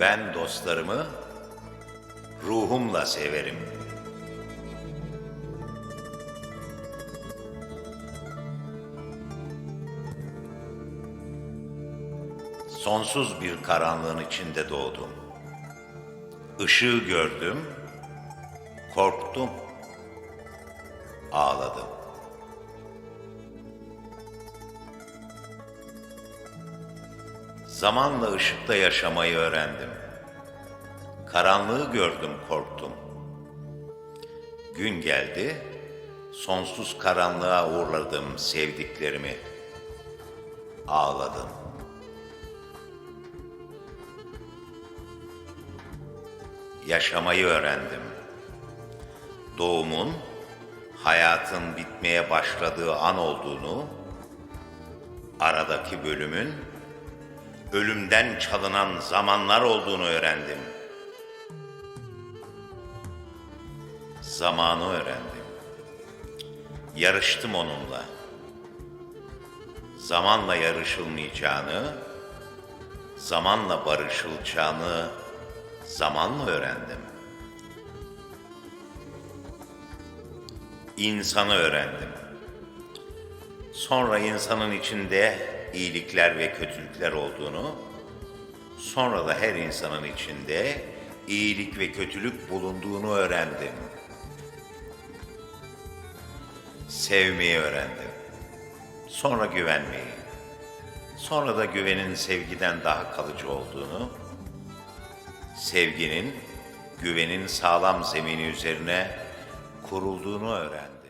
Ben dostlarımı ruhumla severim. Sonsuz bir karanlığın içinde doğdum. Işığı gördüm, korktum, ağladım. Zamanla ışıkta yaşamayı öğrendim. Karanlığı gördüm, korktum. Gün geldi, sonsuz karanlığa uğurladım sevdiklerimi. Ağladım. Yaşamayı öğrendim. Doğumun, hayatın bitmeye başladığı an olduğunu, aradaki bölümün ölümden çalınan zamanlar olduğunu öğrendim. Zamanı öğrendim. Yarıştım onunla. Zamanla yarışılmayacağını, zamanla barışılacağını zamanla öğrendim. İnsanı öğrendim. Sonra insanın içinde iyilikler ve kötülükler olduğunu, sonra da her insanın içinde iyilik ve kötülük bulunduğunu öğrendim. Sevmeyi öğrendim. Sonra güvenmeyi. Sonra da güvenin sevgiden daha kalıcı olduğunu, sevginin, güvenin sağlam zemini üzerine kurulduğunu öğrendim.